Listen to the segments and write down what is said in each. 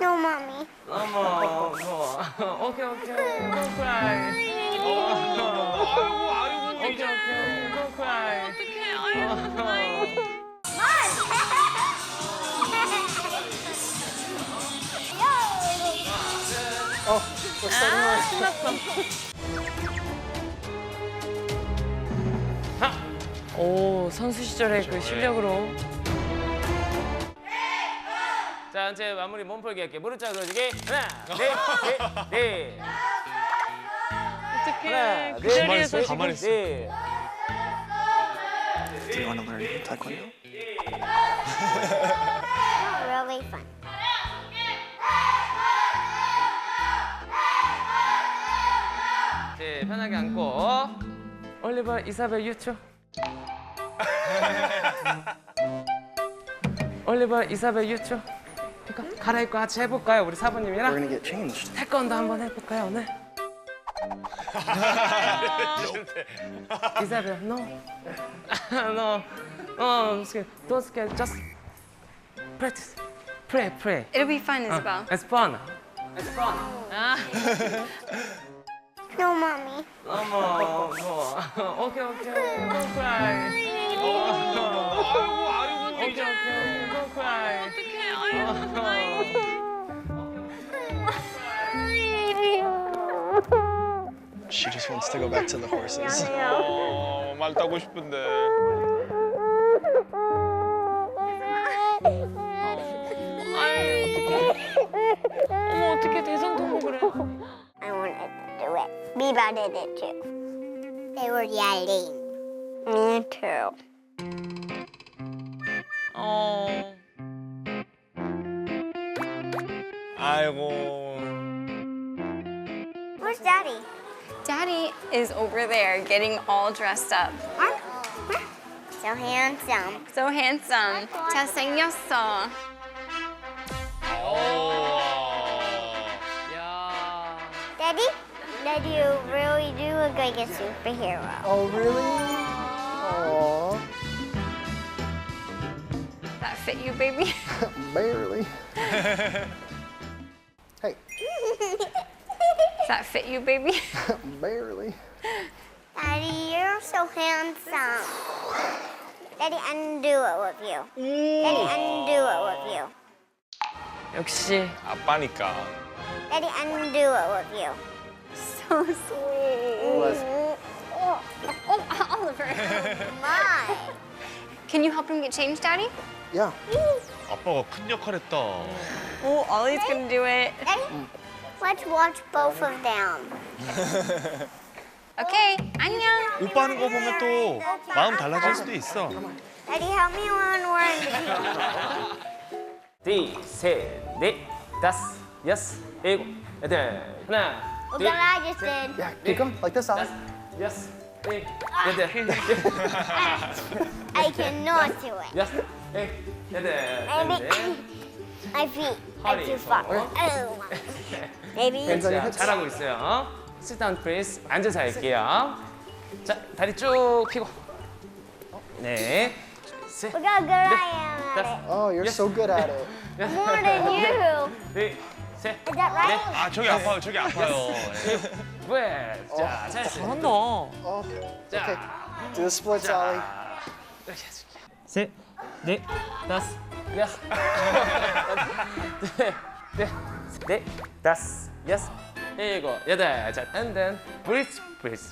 No, mommy. 어머, 무서워. 오케이, 오케이. Don't cry. 아이고 아이고 오케이, 오케이. Don't cry. 어떡해 아이고 Oh, we're starting right. 오, 선수 시절의 그 실력으로. 자, 이제 마무리 몸풀기 할게. 무릎 쫙 늘어지기. 하나, 넷, 넷, 넷. 어떡해. 하나, 그 넷, 자리에서 넷, 지금 가만히 있어. 넷. Do you want to learn taekwondo? really fun. 네, 편하게 앉고. 올리버 이사벨 유튜. 올리버 이사벨 유튜. 이거 갈아입고 같이 해볼까요? 우리 사부님이랑. 태권도 한번 해볼까요 오늘? 이사벨, no, no, no, scared. don't scared, just practice, pray, pray. It'll be fun, Isabel. It's fun. It's fun. No, mommy. 어머, 무서워. 오케이, 오케이, don't cry. 아이고 아이고 이제 don't cry. 어떡해. 아이고. She just wants to go back to the horses. 어, 말 타고 싶은데 아유, 어떡해. 어머, 어떡해. 대성통곡을 해. I wanted to do it. Biba did it too. They were yelling. Me too. 아이고 Where's Daddy? Daddy is over there getting all dressed up. Huh? Huh? So handsome. So handsome. 잘생겼어. 야. Daddy? Daddy, you really do look like a superhero. Oh, really? Oh, That fit you, baby? barely. hey, Does that fit you, baby? barely. Daddy, you're so handsome. Daddy, undo it with you. Daddy, undo it with you. 역시 아빠니까 Daddy, undo it with you. so sweet. Was Oh, Oliver. My. Can you help him get changed, Daddy? yeah. 아빠가 큰 역할 했다 Oh, Ollie's gonna do it. Daddy, let's watch both of them. Okay, 안녕. 오빠 하는 거 보면 또 마음 달라질 수도 있어 Daddy, help me when we're in the 둘, 셋, 넷, 다섯, 여섯, 일곱, 여덟, 하나, Look 둘, what I just did. Yeah, keep going like this, Ollie. 다섯, 여섯, 일곱, 여덟, I cannot do it. 여섯, 일곱, 여덟, Feet are Holly, too far. Oh. Maybe your 자. 잘하고 있어요. Sit down, please. 앉아서 할게요. 자, 다리 쭉 펴고. 네. 셋, look how good I am at Oh, you're so good at it. it. More than you. 둘, 셋, Is that right? 아 저기 아파요 저기 아파요 넷. 자, 잘했어. 잘한다. Oh, 자, okay. Do the splits, Ollie. 자, 이렇게 해줄게. 셋, 넷, 다섯, 여섯, 넷, 넷, 넷, 다섯, 여섯, 일곱, 여덟. 자, and then bridge, bridge.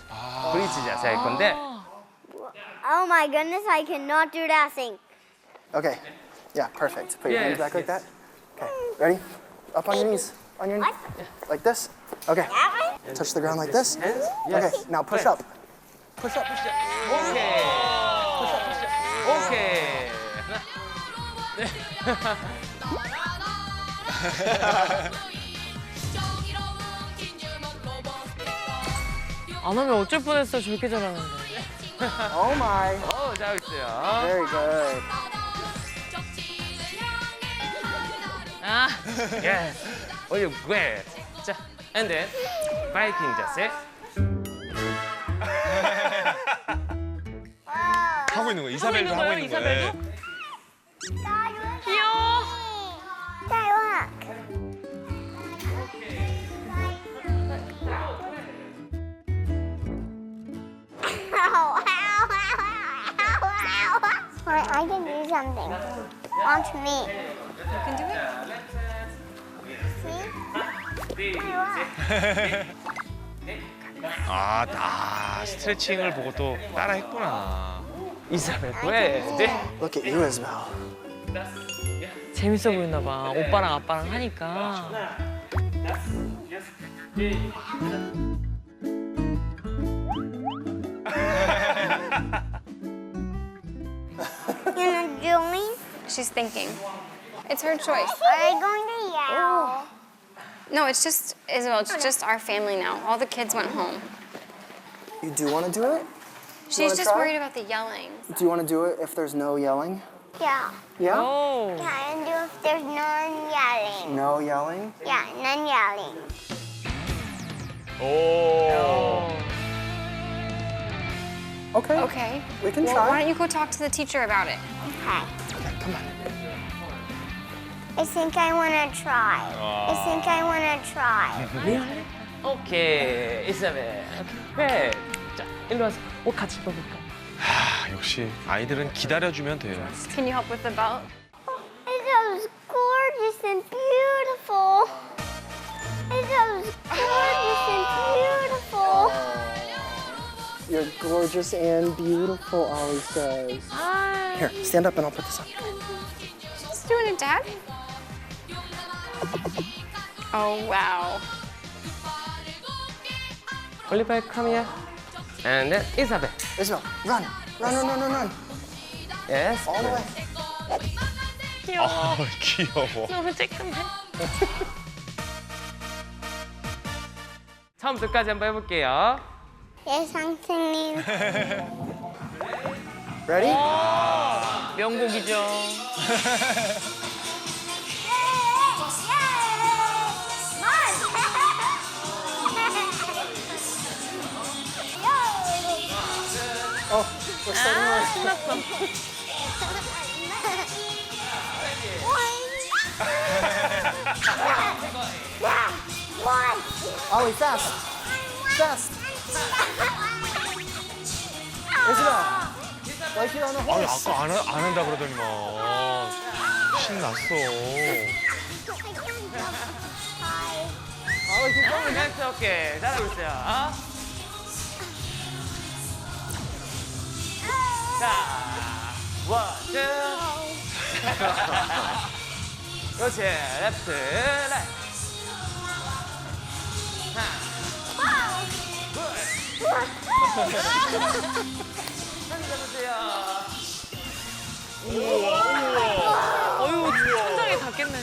브릿지 자세 할 건데. Oh my goodness, I cannot do that thing. Okay. Yeah, perfect. Put your hands Yes, back like yes. that. Okay. Ready? Up on your knees. On your knees. Like this. Okay. That way? Touch the ground like this. Hands. Okay. Yes. Now push Good. up. Push up. Push up. 오케이. 오케이. 안 하면 어쩔 뻔했어 저렇게 잘하는데 Oh my. 어, 잘하고 있어요. Very good. 아 Yes. Oh, you great. 자, and then 바이킹 자세. 하고 있는 거 이사벨도 하고 있는 거예요 I can do something. Watch me. You can do it. See? I 아, 나 스트레칭을 보고 또 따라 했구나. 이사벨 왜? 네. Look at you, Isabel. 재밌어 보였나 봐. 오빠랑 아빠랑 하니까. Doing? She's thinking. It's her choice. Are they going to yell? No, it's just Isabel. It's just our family now. All the kids went home. You do want to do it? She's just try? worried about the yelling. Do you want to do it if there's no yelling? Yeah. Yeah? 오. Yeah, and do if there's none yelling. No yelling? Yeah, none yelling. 오. Okay. Okay. We can Well, try. why don't you go talk to the teacher about it? Okay. Okay, come on. I think I want to try. I think I want to try. 오케이 이사벨. 네. 자 일로 와서 옷 같이 입어볼까? 아, 역시 아이들은 기다려주면 돼요. Can you help with the belt? It was gorgeous and beautiful. It was gorgeous and beautiful. You're gorgeous and beautiful, Ollie says. Here, stand up and I'll put this on. She's doing it, Dad. Oh wow. 올리바이 카미야. And then 이사벨. Isabel, run. Run, run, run, run, run. Yes. All the way. 아, 귀여워. 너무 쬐끔해. 처음부터까지 한번 해볼게요. Yes, 선생님. Ready? 명곡이죠. Oh, we're starting 아. 신났어. Ollie, fast. Fast. Isabel. 아, horse. 아까 안, 하- 안 한다 그러더니만. 신났어. Going. 댄스 오케이 잘하고 있어요. 자, 원, 투. 그렇지, 레프트, 라이트. 어휴, 천장에 닿겠네.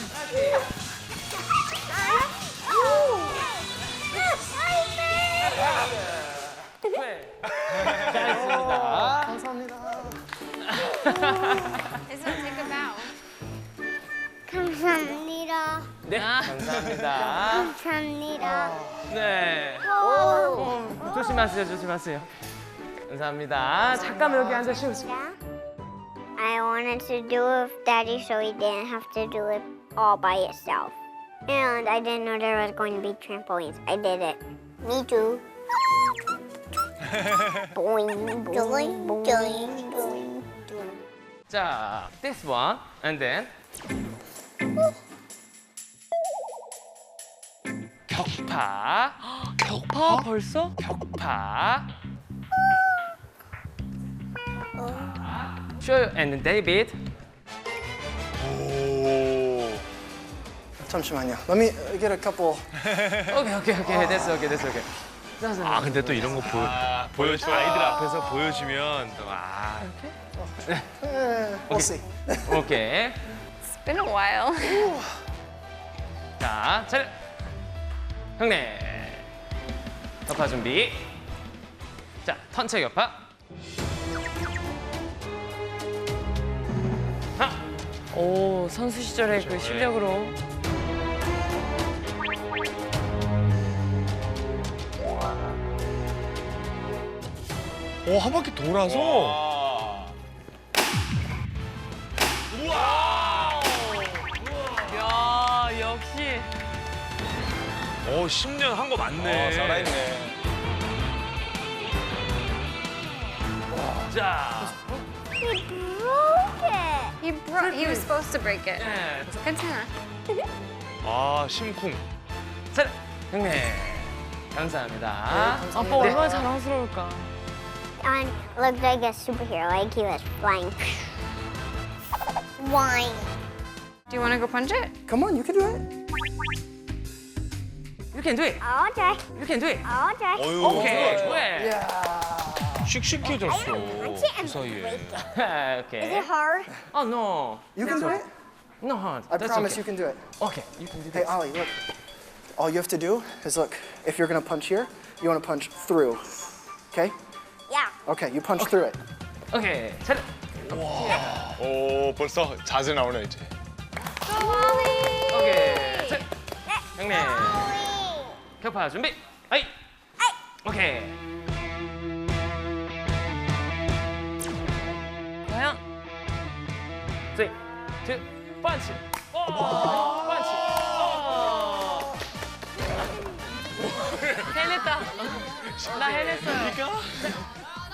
감사합니다. Isabel, take a bow. 감사합니다. 네, 아. 감사합니다. 감사합니다. 네. 오. 어, 조심하세요, 조심하세요. 감사합니다. 잠깐만 여기 앉아 쉬우세요. I wanted to do it with Daddy so he didn't have to do it all by itself. And I didn't know there was going to be trampolines. I did it. Me too. boing, boing, boing, boing. 자, this one, and then 격파, 격파 벌써? 격파. Show and David. 오. 잠시만요. Let me get a couple. 오케이, 오케이, 오케이, 됐어, 오케이, 됐어, 오케이. 아, 근데 또 이런 거 보여, 보여주 아이들 앞에서 보여주면 또 아. We'll see. 오케이. It's been a while. 자, 차렷. 형님. 격파 준비. 자, 턴체 격파. 오, 선수 시절의 그 실력으로. 오, 한 바퀴 돌아서. 야, 역시. 오, 10년 한 거 맞네. 자. He broke He bro- he was supposed to break it. 네. 괜찮아. 아 심쿵. 자, 형님. 감사합니다. 아빠 얼마나 자랑스러울까. And looked like a superhero, like he was flying. Wine. Do you want to go punch it? Come on, you can do it. You can do it. I'll try. You can do it. I'll try. 어유. 오케이. 좋아. 씩씩해졌어. punch it 그 and 사이에. break it. 아, 오케이. Is it hard? Oh no. You can do it. No hard. I That's promise okay. you can do it. Okay, you can do Hey, this. Ollie, look. All you have to do is look. If you're gonna punch here, you want to punch through. Okay? Yeah. Okay, you punch through it. 오케이. 차렷. 오 벌써 자세 나오네 이제. 오케이. 차렷. 형님. Ollie. 격파 준비. 아이. 오케이. 투, 펀치. 오, 펀치. 오. 해냈다. 나 해냈어요.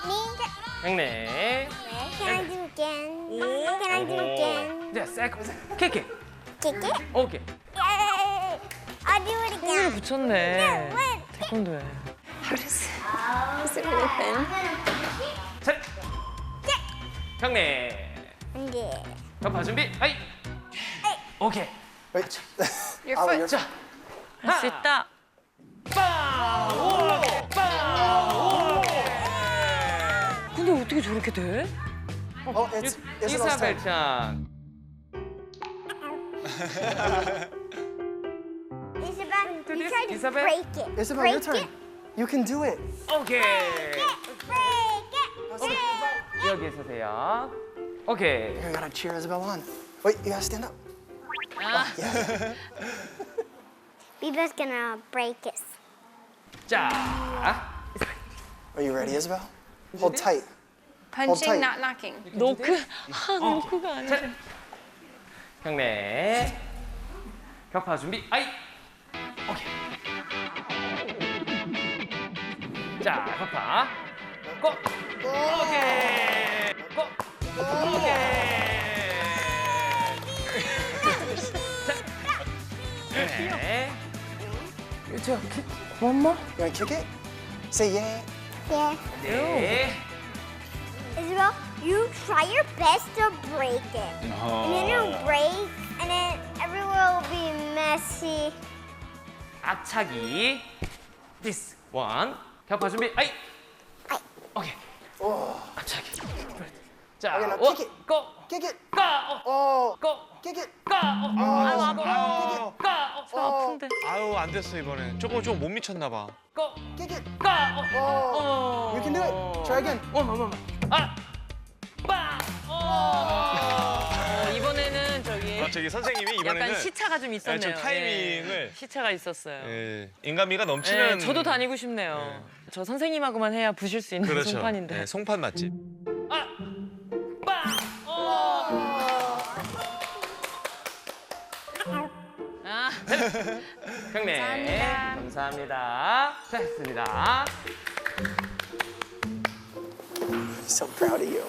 Me? 형님. Can I do again? Can I do again? 자, 세컨. 킥킥. Kick it? 오케이. Yay! I'll do it 손을 again. 붙였네. Win. 태권도에. How does is it really thin? 차렷. 형님. Yeah. 격파 준비. 아이. 오케이. Wait. Your foot. 자. 할 수 있다. 빵! 오! 빵! 오! 근데 어떻게 저렇게 돼? Oh, it's Isabel's 이사벨 turn. 짱. Isabel, you this, tried to Isabel. break it. Isabel, break your turn. It. You can do it. 오케이. Break it. Break it. 여기 서세요. 오케이. You gotta cheer Isabel on. Wait, you gotta stand up. Yeah. Biba's gonna break it. 자. Are you ready, Isabel? Hold tight. Punching, tight. not knocking. 노크. 아, 노크가 아니라. 차렷. 형네. 격파 준비. 아이. 오케이. 자, 격파. 고. 오케이. 고. 네. One more. You wanna kick it? Say yeah. Yeah. 네. Isabel, you try your best to break it. And then it'll break, and then everywhere will be messy. 앞차기. This one. 격파 준비. 아이. 아이. 오케이. 앞차기. 자, 원, kick it. 고. Kick it. 가. 어, Oh, 고. it. 가. 어, 아유 고. 가. 어, 아픈데. 아유 안 됐어 이번엔. 조금 좀못 미쳤나 봐. 고. It. 가. 어. Oh. 어. You can do it. Try again. 어, 뭐, 뭐, 뭐. 아. 빠. 어. 어, 이번에는 저기 아, 저기 선생님이 이번에는 약간 시차가 좀 있었네요. 좀 타이밍을- 예, 시차가 있었어요. 예, 인간미가 예, 넘치는. 저도 다니고 싶네요. 저 선생님하고만 해야 부실 수 있는 그렇죠. 송판인데. 예, 송판 맛집. 아, 형님. 감사합니다. 감사합니다. 자, 했습니다. So proud of you.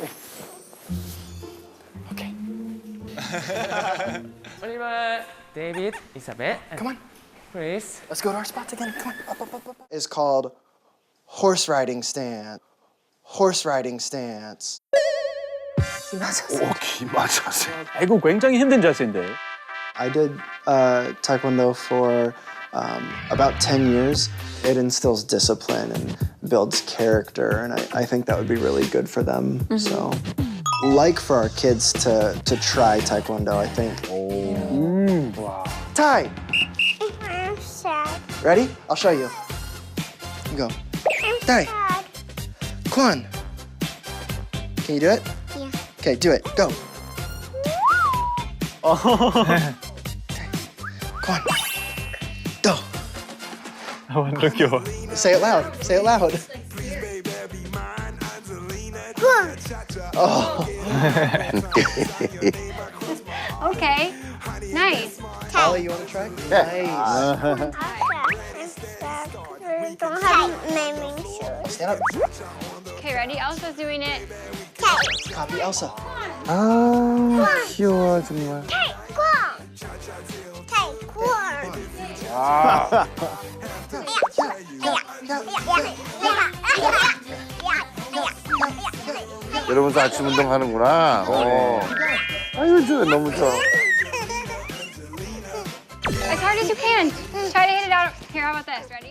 Okay. 올리버, 데이비드, 이사벨, Come on. 크리스. Let's go to our spots again. Come on. Up, up, up, up. up. Is called horse riding stance. Horse riding stance. 오, 기마 자세. 아이고 굉장히 힘든 자세인데. I did uh, Taekwondo for um, about 10 years. It instills discipline and builds character, and I, I think that would be really good for them. So, like for our kids to, to try Taekwondo, I think. 음, 와. Ty, I'm sad. ready? I'll show you. Go. I'm Daddy. sad. Kwan. Can you do it? Yeah. Okay, do it. Go. Come on. Go. I wonder if you're. Say it loud. Say it loud. Oh. okay. Nice. Holly, you want to try? Nice. Don't have. Stand up. Okay, ready? Elsa's doing it. Copy Elsa. Ah, on. 말. 이러면서 아침 운동 하는구나. 어. 아유, 좋아. 너무 좋아. As hard as you can. Try to hit it out. Here, how about this? Ready?